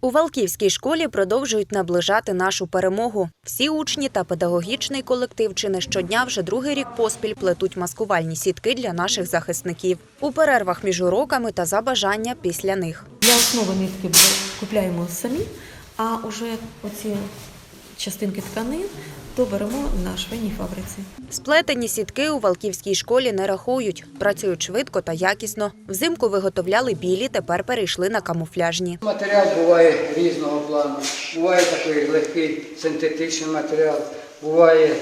У Валківській школі продовжують наближати нашу перемогу. Всі учні та педагогічний колектив чи не щодня вже другий рік поспіль плетуть маскувальні сітки для наших захисників у перервах між уроками та за бажання після них. Для основи нитки купляємо самі, а вже оці частинки тканин то беремо на швейній фабриці. Сплетені сітки у Валківській школі не рахують, працюють швидко та якісно. Взимку виготовляли білі, тепер перейшли на камуфляжні. Матеріал буває різного плану. Буває такий легкий синтетичний матеріал, буває е,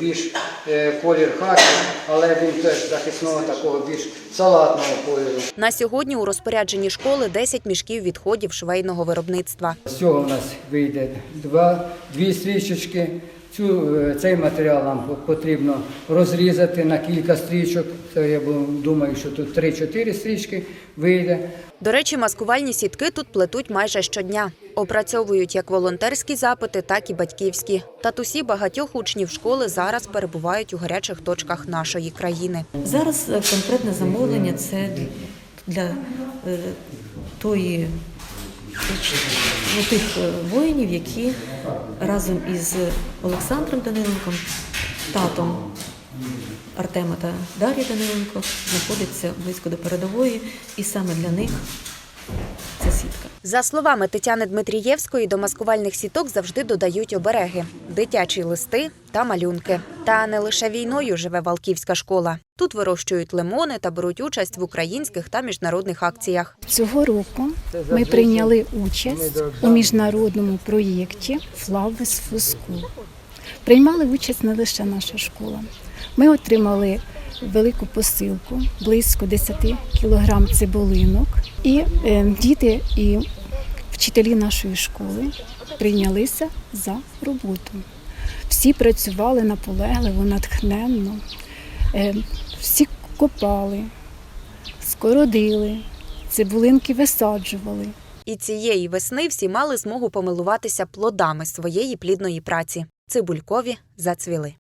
більш е, колір хаки, але він теж захисного такого більш салатного кольору. На сьогодні у розпорядженні школи 10 мішків відходів швейного виробництва. З цього у нас вийде два, дві стрічечки. Цю, е, цей матеріал нам потрібно розрізати на кілька стрічок. Це я думаю, що тут 3-4 стрічки вийде. До речі, маскувальні сітки тут плетуть майже щодня. Опрацьовують як волонтерські запити, так і батьківські. Татусі багатьох учнів школи зараз перебувають у гарячих точках нашої країни. Зараз е, конкретне замовлення це для е, тої тих е, воїнів, які разом із Олександром Даниленком, татом Артема та Дар'ї Даниленко знаходяться близько до передової, і саме для них сітка. За словами Тетяни Дмитрієвської, до маскувальних сіток завжди додають обереги, дитячі листи та малюнки. Та не лише війною живе Валківська школа. Тут вирощують лимони та беруть участь в українських та міжнародних акціях. Цього року ми прийняли участь у міжнародному проєкті Флавес Фуску. Приймали участь не лише наша школа. Ми отримали велику посилку, близько 10 кілограм цибулинок. І е, діти і вчителі нашої школи прийнялися за роботу. Всі працювали наполегливо, натхненно, Е, всі копали, скородили, цибулинки висаджували. І цієї весни всі мали змогу помилуватися плодами своєї плідної праці. Цибулькові зацвіли.